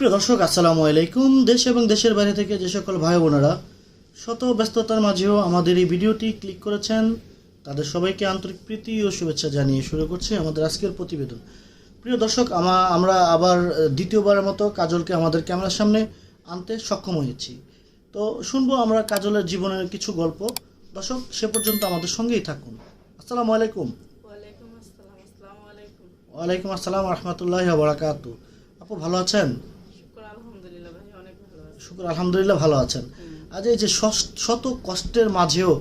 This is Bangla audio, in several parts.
সুপ্রিয় দর্শক আসসালামু আলাইকুম। দেশ এবং দেশের বাইরে থেকে যে সকল ভাই বোনেরা শত ব্যস্ততার মাঝেও আমাদের এই ভিডিওটি ক্লিক করেছেন তাদের সবাইকে আন্তরিক প্রীতি ও শুভেচ্ছা জানিয়ে শুরু করছি আমাদের আজকের প্রতিবেদন। প্রিয় দর্শক আমা আমরা আবার দ্বিতীয়বারের মতো কাজলকে আমাদের ক্যামেরার সামনে আনতে সক্ষম হয়েছি। তো শুনব আমরা কাজলের জীবনের কিছু গল্প। দর্শক সে পর্যন্ত আমাদের সঙ্গেই থাকুন। আসসালামু আলাইকুম। ওয়ালাইকুম আসসালাম আসসালামু আলাইকুম। ওয়ালাইকুম আসসালাম রহমতুল্লাহ বারাকাত। আপু ভালো আছেন শুকর আলহামদুলিল্লাহ ভাই অনেক ভালো আছি শুকুর আলহামদুলিল্লাহ ভালো আছেন। আজ এই যে শত কষ্টের মাঝেও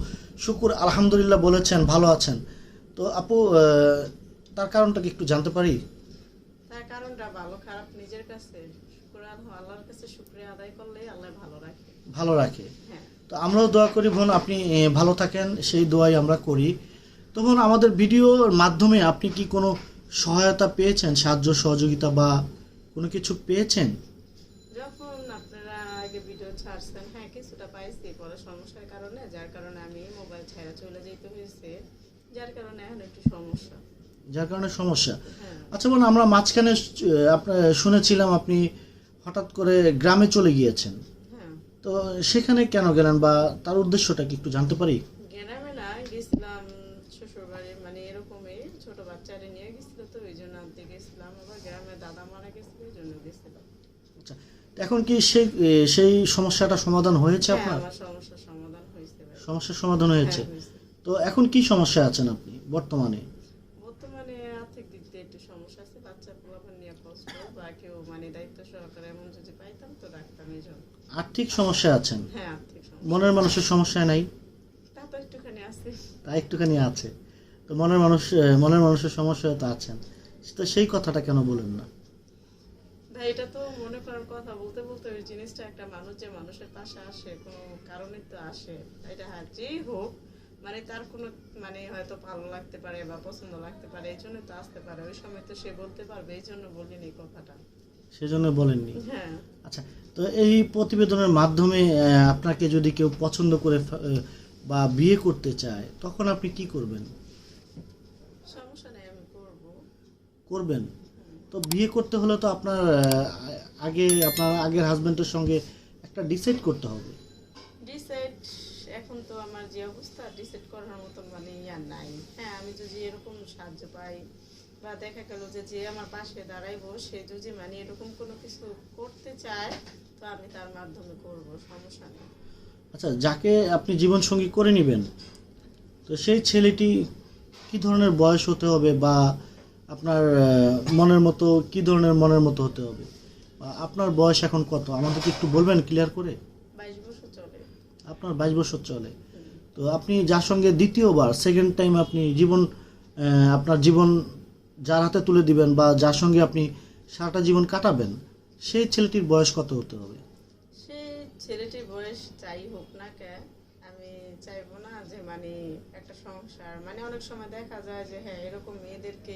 শুকুর আলহামদুলিল্লাহ বলেছেন ভালো আছেন। তো আপু তার কারণটা কি একটু জানতে পারি? তার কারণটা ভালো খারাপ নিজের কাছে। আল্লাহর কাছে শুক্রিয়া আদায় করলেই আল্লাহ ভালো রাখে। ভালো রাখে। হ্যাঁ। তো আমরাও দোয়া করি বোন আপনি ভালো থাকেন সেই দোয়াই আমরা করি। তো বোন আমাদের ভিডিওর মাধ্যমে আপনি কি কোনো সহায়তা পেয়েছেন? সাহায্য সহযোগিতা বা কোনো কিছু পেয়েছেন? দেন হ্যাঁ কিছুটা পাইছি পরে সমস্যার কারণে যার কারণে আমি মোবাইল ছেড়ে চলে যেতে হয়েছে যার কারণে এখন একটু সমস্যা। যার কারণে সমস্যা। হ্যাঁ। আচ্ছা বলুন আমরা মাঝখানে শুনেছিলাম আপনি হঠাৎ করে গ্রামে চলে গিয়েছেন। হ্যাঁ। তো সেখানে কেন গেলেন বা তার উদ্দেশ্যটা কি একটু জানতে পারি গ্রামে না গেছিলাম শ্বশুর বাড়ি মানে এরকমই ছোট বাচ্চারে নিয়ে গেছিল তো ওই জন্য আনতে গেছিলাম আবার গ্রামে দাদা মারা গেছিল ওই জন্য গেছিলাম আচ্ছা তো এখন কি সেই সেই সমস্যাটা সমাধান হয়েছে হ্যাঁ আপনার? আমার সমস্যার সমাধান হয়েছে ভাই। সমস্যার সমাধান হয়েছে। হ্যাঁ, হয়েছে। তো এখন কি সমস্যা আছেন আপনি বর্তমানে? বর্তমানে আর্থিক দিক দিয়ে একটু সমস্যা আছে বাচ্চা পোলাপান নিয়ে কষ্ট বা কেউ মানে দায়িত্ব সহকারে এমন যদি পাইতাম তো রাখতাম এই জন্য। আর্থিক সমস্যা আছেন? হ্যাঁ আর্থিক সমস্যা। মনের মানুষের সমস্যা নাই? তা তো একটুখানি আছে। তা একটুখানি আছে। তো মনের মানুষ মনের মানুষের সমস্যা তো আছেন। তো সেই কথাটা কেন বলেন না? ভাই এটা তো মনে করার কথা। বলতে বলতে ওই জিনিসটা একটা মানুষ যে মানুষের পাশে আসে কোনো কারণে তো আসে। এটা হ্যাঁ যেই হোক মানে তার কোনো মানে হয়তো ভালো লাগতে পারে বা পছন্দ লাগতে পারে এই জন্য তো আসতে পারে। ওই সময় তো সে বলতে পারবে এই জন্য বলিনি এই কথাটা। সেজন্য বলেননি? হ্যাঁ। আচ্ছা তো এই প্রতিবেদনের মাধ্যমে আপনাকে যদি কেউ পছন্দ করে বা বিয়ে করতে চায় তখন আপনি কি করবেন? সমস্যা নেই আমি করব। করবেন? তো বিয়ে করতে হলে তো আপনার আগে আপনার আগের হাজবেন্ডের সঙ্গে একটা ডিসাইড করতে হবে। ডিসাইড এখন তো আমার যে অবস্থা ডিসাইড করার মতন মানে ইয়া নাই। হ্যাঁ আমি যদি এরকম সাহায্য পাই বা দেখা গেল যে যে আমার পাশে দাঁড়াইবো সে যদি মানে এরকম কোনো কিছু করতে চায় তো আমি তার মাধ্যমে করব সমস্যা নেই। আচ্ছা যাকে আপনি জীবন সঙ্গী করে নেবেন তো সেই ছেলেটি কি ধরনের বয়স হতে হবে বা আপনার মনের মতো কি ধরনের মনের মতো হতে হবে? আপনার বয়স এখন কত? আমাদেরকে একটু বলবেন ক্লিয়ার করে? বাইশ বছর চলে। আপনার বাইশ বছর চলে। তো আপনি যার সঙ্গে দ্বিতীয়বার সেকেন্ড টাইম আপনি জীবন আপনার জীবন যার হাতে তুলে দিবেন বা যার সঙ্গে আপনি সারাটা জীবন কাটাবেন সেই ছেলেটির বয়স কত হতে হবে? সে ছেলেটির বয়স যাই হোক না কে চাইব না যে মানে একটা সংসার। মানে অনেক সময় দেখা যায় যে হ্যাঁ এরকম মেয়েদেরকে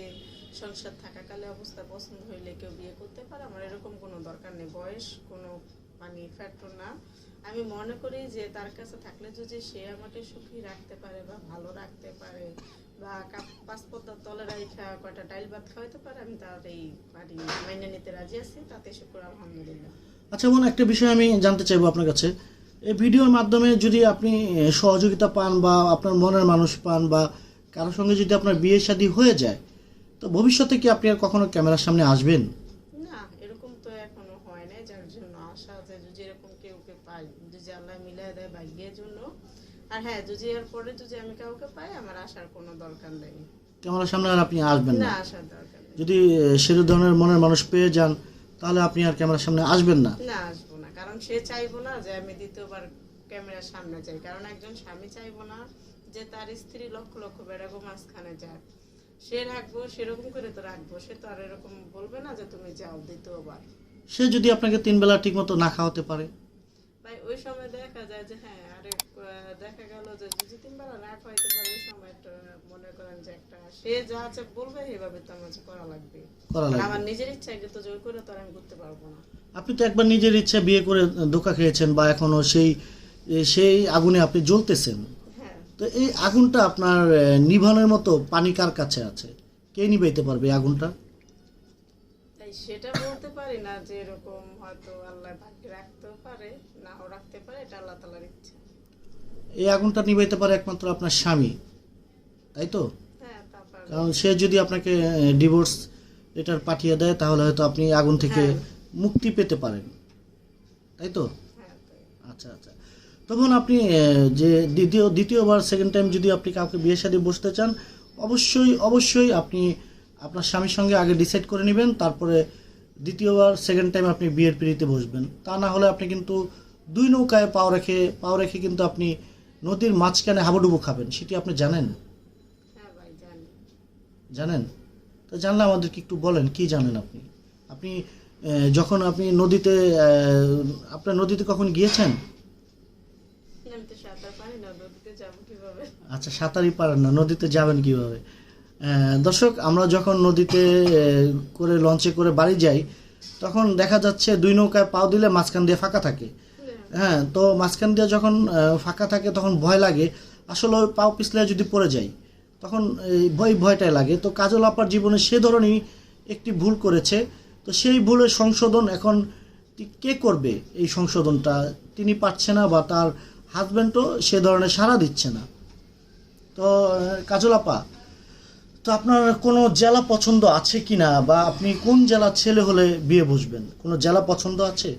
সংসার থাকাকালে অবস্থা পছন্দ হইলে কেউ বিয়ে করতে পারে। আমার এরকম কোনো দরকার নেই। বয়স কোনো মানে ফ্যাক্টর না। আমি মনে করি যে, তার কাছে থাকলে যদি সে আমাকে সুখী রাখতে পারে বা ভালো রাখতে পারে বা পদ্মার তলে রাইখা কয়টা ডাইল ভাত খাওয়াইতে পারে, আমি তার এই বাড়ি মাইনে নিতে রাজি আছি। তাতে শুক্র আলহামদুলিল্লাহ। আচ্ছা বোন, একটা বিষয় আমি জানতে চাইব আপনার কাছে। এই ভিডিওর মাধ্যমে যদি আপনি সহযোগিতা পান বা আপনার মনের মানুষ পান বা কারোর সঙ্গে যদি আপনার বিয়ে শাদী হয়ে যায় তো ভবিষ্যতে কি আপনি আর কখনো ক্যামেরার সামনে আসবেন? না এরকম তো এখনও হয় নাই যার জন্য আশা আছে যদি এরকম কেউ কে পাই যদি আল্লাহ মিলাই দেয় ভাগ্যের জন্য। আর হ্যাঁ যদি এর পরে যদি আমি কাউকে পাই আমার আসার কোনো দরকার নেই। ক্যামেরার সামনে আর আপনি আসবেন না? না আসার দরকার নেই। যদি এ, ধরনের মনের মানুষ পেয়ে যান তাহলে আপনি আর ক্যামেরার সামনে আসবেন না? না আসব না। কারণ সে চাইব না যে আমি দ্বিতীয়বার ক্যামেরার সামনে যাই। কারণ একজন স্বামী চাইব না যে তার স্ত্রী লক্ষ লক্ষ বেড়াগো মাঝখানে যাক। সে রাখব সেরকম করে তো রাখব। সে তো আর এরকম বলবে না যে তুমি যাও দ্বিতীয়বার। সে যদি আপনাকে তিন বেলা ঠিক মতো না খাওয়াতে পারে? ভাই ওই সময় দেখা যায় যে হ্যাঁ আরে দেখা গেল যে যদি তিনবেলা না খাওয়াইতে পারে ওই সময় একটা মনে করেন যে একটা সে যা আছে বলবে এইভাবে তো আমার করা লাগবে। করা লাগবে। আমার নিজের ইচ্ছা কিন্তু জোর করে তো আর আমি করতে পারব না। আপনি তো একবার নিজের ইচ্ছা বিয়ে করে ধোকা খেয়েছেন বা এখনও সেই সেই আগুনে আপনি জ্বলতেছেন। হ্যাঁ। তো এই আগুনটা আপনার নিভানোর মতো পানি কার কাছে আছে? কে নিভাইতে পারবে আগুনটা? তাই সেটা বলতে পারি না যে এরকম হয়তো আল্লাহ ভাগ্যে রাখতেও পারে নাও রাখতে পারে এটা আল্লাহ তালার ইচ্ছা। এই আগুনটা নিভাইতে পারে একমাত্র আপনার স্বামী তাই তো? হ্যাঁ কারণ সে যদি আপনাকে ডিভোর্স লেটার পাঠিয়ে দেয় তাহলে হয়তো আপনি আগুন থেকে হ্যাঁ। মুক্তি পেতে পারেন। তাই তো? আচ্ছা আচ্ছা। তখন আপনি যে দ্বিতীয় দ্বিতীয়বার সেকেন্ড টাইম যদি আপনি কাউকে বিয়ে শাদী বসতে চান অবশ্যই অবশ্যই আপনি আপনার স্বামীর সঙ্গে আগে ডিসাইড করে নেবেন তারপরে দ্বিতীয়বার সেকেন্ড টাইম আপনি বিয়ের পিড়িতে বসবেন। তা না হলে আপনি কিন্তু দুই নৌকায় পাও রেখে পাও রেখে কিন্তু আপনি নদীর মাঝখানে হাবুডুবু খাবেন। সেটি আপনি জানেন? হ্যাঁ জানেন? তো জানলে আমাদেরকে একটু বলেন কি জানেন আপনি? আপনি যখন আপনি নদীতে আপনার নদীতে কখন গিয়েছেন? আচ্ছা সাঁতারই পারেন না নদীতে যাবেন কীভাবে? দর্শক আমরা যখন নদীতে করে লঞ্চে করে বাড়ি যাই তখন দেখা যাচ্ছে দুই নৌকায় পাও দিলে মাঝখান দিয়ে ফাঁকা থাকে। হ্যাঁ। তো মাঝখান দিয়ে যখন ফাঁকা থাকে তখন ভয় লাগে। আসলে ওই পাও পিছলে যদি পড়ে যাই তখন এই ভয় ভয়টাই লাগে। তো কাজল আপার জীবনে সে ধরনের একটি ভুল করেছে। তো সেই ভুলের সংশোধন এখন কে করবে? এই সংশোধনটা তিনি পারছে না বা তার হাজব্যান্ডও সে ধরনের সাড়া দিচ্ছে না। তো, কাজল আপা, তো আপনার কোনো জেলা পছন্দ আছে কি না? বা আপনি কোন জেলার ছেলে হলে বিয়ে বসবেন কোনো জেলা পছন্দ আছে।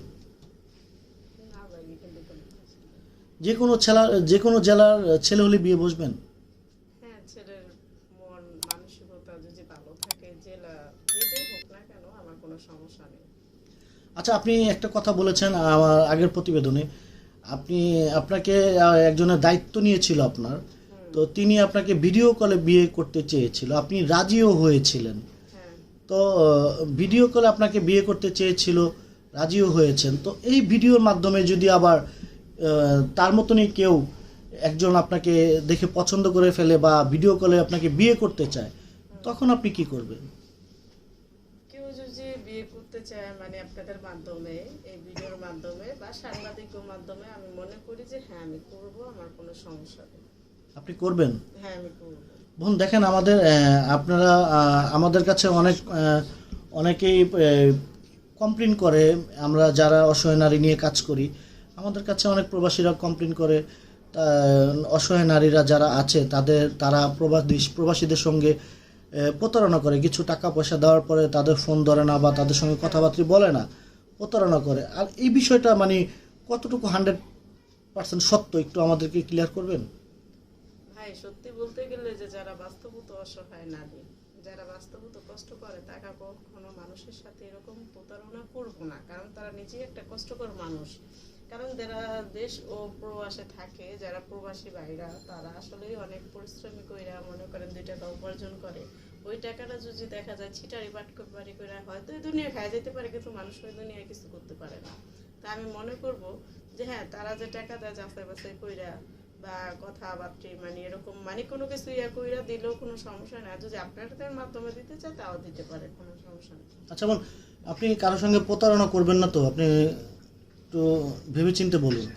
যে কোনো ছেলা যে কোনো জেলার ছেলে হলে বিয়ে বসবেন হ্যাঁ ছেলের মন মানসিকতা যদি ভালো থাকে জেলা যেটাই হোক না কেন আমার কোনো সমস্যা নেই। আচ্ছা আপনি একটা কথা বলেছেন আমার আগের প্রতিবেদনে। আপনি আপনাকে একজনের দায়িত্ব নিয়েছিল আপনার। তো তিনি আপনাকে ভিডিও কলে বিয়ে করতে চেয়েছিল। আপনি রাজিও হয়েছিলেন। হ্যাঁ। তো ভিডিও কলে আপনাকে বিয়ে করতে চেয়েছিল রাজিও হয়েছেন। তো এই ভিডিওর মাধ্যমে যদি আবার তার মতনই কেউ একজন আপনাকে দেখে পছন্দ করে ফেলে বা ভিডিও কলে আপনাকে বিয়ে করতে চায় তখন আপনি কি করবেন কেউ যদি বিয়ে করতে চায় মানে আপনাদের মাধ্যমে এই ভিডিওর মাধ্যমে বা সাংবাদিকের মাধ্যমে আমি মনে করি যে হ্যাঁ আমি করব আমার কোনো সমস্যা নেই। আপনি করবেন? হ্যাঁ আমি করব। বোন দেখেন আমাদের আপনারা আমাদের কাছে অনেক অনেকেই কমপ্লেন করে। আমরা যারা অসহায় নারী নিয়ে কাজ করি আমাদের কাছে অনেক প্রবাসীরা কমপ্লেন করে। অসহায় নারীরা যারা আছে তাদের তারা প্রবাসী প্রবাসীদের সঙ্গে প্রতারণা করে। কিছু টাকা পয়সা দেওয়ার পরে তাদের ফোন ধরে না বা তাদের সঙ্গে কথাবার্তা বলে না, প্রতারণা করে। আর এই বিষয়টা মানে কতটুকু হান্ড্রেড পার্সেন্ট সত্য? একটু আমাদেরকে ক্লিয়ার করবেন? ভাই, সত্যি বলতে গেলে যে যারা বাস্তবত অসহায় নারী, যারা বাস্তবত কষ্ট করে, তারা কখনো মানুষের সাথে এরকম প্রতারণা করব না। কারণ তারা নিজেই একটা কষ্টকর মানুষ। কারণ যারা দেশ ও প্রবাসে থাকে, যারা প্রবাসী ভাইরা, তারা আসলে অনেক পরিশ্রমী কইরা মনে করেন দুই টাকা উপার্জন করে। ওই টাকাটা যদি দেখা যায় ছিটারি বাটকবারি করে হয়তো এই দুনিয়া খায় যেতে পারে, কিন্তু মানুষ ওই দুনিয়ায় কিছু করতে পারে না। তা আমি মনে করব যে হ্যাঁ তারা যে টাকা দেয় যাচাই বাছাই কইরা বা কথাবার্তা মানে এরকম মানে কোনো কিছু ইয়া কইরা দিলেও কোনো সমস্যা আর যদি আপনাদের মাধ্যমে দিতে চায়, তাও দিতে পারে, কোনো সমস্যা নেই। আচ্ছা আপনি কারোর সঙ্গে প্রতারণা করবেন না তো? আপনি একটু ভেবেচিন্তে বলুন।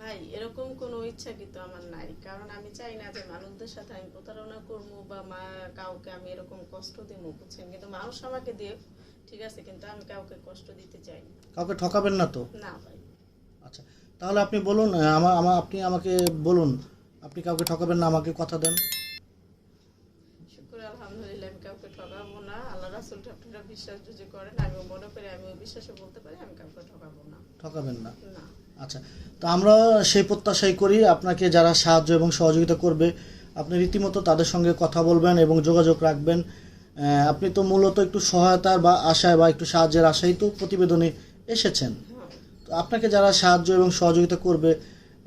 ভাই এরকম কোনো ইচ্ছা কিন্তু আমার নাই। কারণ আমি চাই না যে মানুষদের সাথে আমি প্রতারণা করব বা মা কাউকে আমি এরকম কষ্ট দিব বুঝছেন? কিন্তু মানুষ আমাকে দিয়ে ঠিক আছে? কিন্তু আমি কাউকে কষ্ট দিতে চাই না। কাউকে ঠকাবেন না তো? না ভাই। আচ্ছা তাহলে আপনি বলুন আমার আমার আপনি আমাকে বলুন আপনি কাউকে ঠকাবেন না আমাকে কথা দেন শুক্র আলহামদুলিল্লাহ আমি কাউকে ঠকাবো না আল্লাহ রাসুলটা আপনারা বিশ্বাস যদি করেন আমি মনে করি আমি বিশ্বাসে বলতে পারি আমি কাউকে ঠকাবো না। ঠকাবেন না? না। আচ্ছা তো আমরা সেই প্রত্যাশাই করি আপনাকে যারা সাহায্য এবং সহযোগিতা করবে আপনি রীতিমতো তাদের সঙ্গে কথা বলবেন এবং যোগাযোগ রাখবেন। আপনি তো মূলত একটু সহায়তার বা আশায় বা একটু সাহায্যের আশায় তো প্রতিবেদনে এসেছেন। তো আপনাকে যারা সাহায্য এবং সহযোগিতা করবে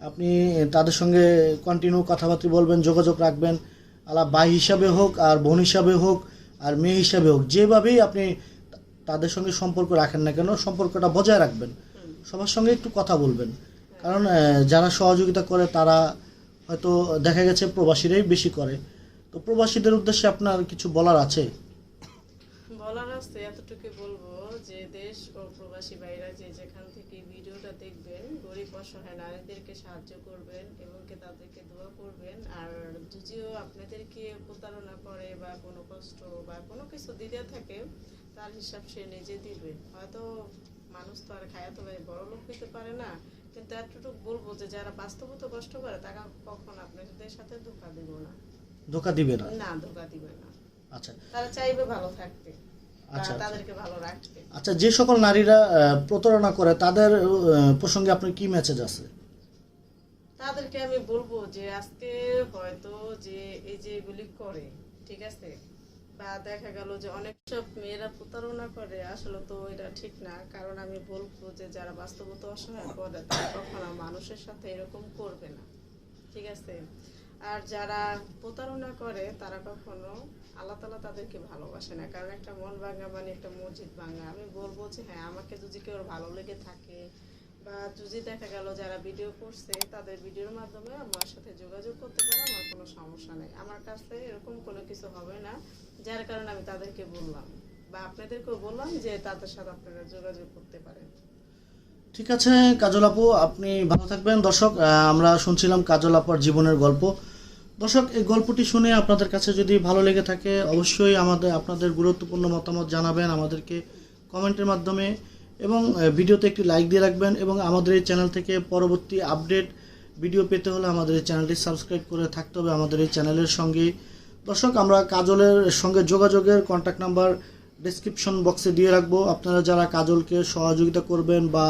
আপনি তাদের সঙ্গে কন্টিনিউ কথাবার্তা বলবেন যোগাযোগ রাখবেন। আলা ভাই হিসাবে হোক আর বোন হিসাবে হোক আর মেয়ে হিসাবে হোক, যেভাবেই আপনি তাদের সঙ্গে সম্পর্ক রাখেন না কেন, সম্পর্কটা বজায় রাখবেন। সবার সঙ্গে একটু কথা বলবেন। কারণ যারা সহযোগিতা করে, তারা হয়তো দেখা গেছে প্রবাসীরাই বেশি করে। তো প্রবাসীদের উদ্দেশ্যে আপনার কিছু বলার আছে? বলার আছে এতটুকু বলব যে দেশ ও প্রবাসী ভাইরা যে যেখান থেকে ভিডিওটা দেখবেন গরিব অসহায় নারীদেরকে সাহায্য করবেন এবং কি তাদেরকে দোয়া করবেন। আর যদিও আপনাদেরকে প্রতারণা করে বা কোনো কষ্ট বা কোনো কিছু দিতে থাকে তার হিসাব সে নিজে দিবে। হয়তো মানুষ তো আর খায়া তো ভাই বড় লোক হইতে পারে না। কিন্তু এতটুকু বলব যে যারা বাস্তবত কষ্ট করে তারা কখন আপনাদের সাথে ধোকা দিব না। ধোকা দিবে না? না ধোকা দিবে না। আচ্ছা। তারা চাইবে ভালো থাকতে। তাদেরকে ভালো রাখতে আচ্ছা যে সকল নারীরা প্রতারণা করে তাদের প্রসঙ্গে আপনার কি মেসেজ আছে? তাদেরকে আমি বলব যে আজকে হয়তো যে এই যে এগুলি করে ঠিক আছে? বা দেখা গেল যে অনেক সব মেয়েরা প্রতারণা করে আসলে তো এটা ঠিক না। কারণ আমি বলব যে যারা বাস্তবত অসহায় করে তারা কখনো মানুষের সাথে এরকম করবে না। ঠিক আছে? আর যারা প্রতারণা করে, তারা কখনো আল্লাহ তালা তাদেরকে ভালোবাসে না। কারণ একটা মন ভাঙা মানে একটা মসজিদ ভাঙা। আমি বলব যে হ্যাঁ আমাকে যদি কেউ ভালো লেগে থাকে বা যদি দেখা গেল যারা ভিডিও করছে, তাদের ভিডিওর মাধ্যমে আমার সাথে যোগাযোগ করতে পারে, আমার কোনো সমস্যা নেই। আমার কাছে এরকম কোনো কিছু হবে না, যার কারণে আমি তাদেরকে বললাম বা আপনাদেরকেও বললাম যে, তাদের সাথে আপনারা যোগাযোগ করতে পারেন। ঠিক আছে, কাজল আপু, আপনি ভালো থাকবেন। দর্শক আমরা শুনছিলাম কাজল আপার জীবনের গল্প। দর্শক, এই গল্পটি শুনে আপনাদের কাছে যদি ভালো লেগে থাকে, অবশ্যই আমাদের আপনাদের গুরুত্বপূর্ণ মতামত জানাবেন আমাদেরকে কমেন্টের মাধ্যমে এবং ভিডিওতে একটি লাইক দিয়ে রাখবেন এবং আমাদের এই চ্যানেল থেকে পরবর্তী আপডেট ভিডিও পেতে হলে আমাদের এই চ্যানেলটি সাবস্ক্রাইব করে থাকতে হবে আমাদের এই চ্যানেলের সঙ্গে। দর্শক, আমরা কাজলের সঙ্গে যোগাযোগের কন্ট্যাক্ট নাম্বার ডিসক্রিপশন বক্সে দিয়ে রাখব। আপনারা যারা কাজলকে সহযোগিতা করবেন বা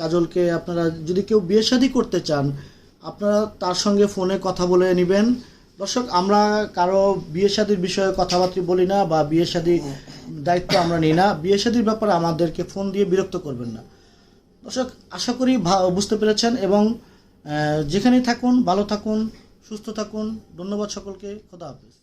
কাজলকে আপনারা যদি কেউ বিয়ে শাদী করতে চান, আপনারা তার সঙ্গে ফোনে কথা বলে নেবেন। দর্শক, আমরা কারও বিয়ে শাদীর বিষয়ে কথাবার্তা বলি না বা বিয়ে শাদীর দায়িত্ব আমরা নিই না। বিয়ে শাদীর ব্যাপারে আমাদেরকে ফোন দিয়ে বিরক্ত করবেন না। দর্শক, আশা করি বুঝতে পেরেছেন এবং যেখানেই থাকুন, ভালো থাকুন, সুস্থ থাকুন। ধন্যবাদ সকলকে। খোদা হাফেজ।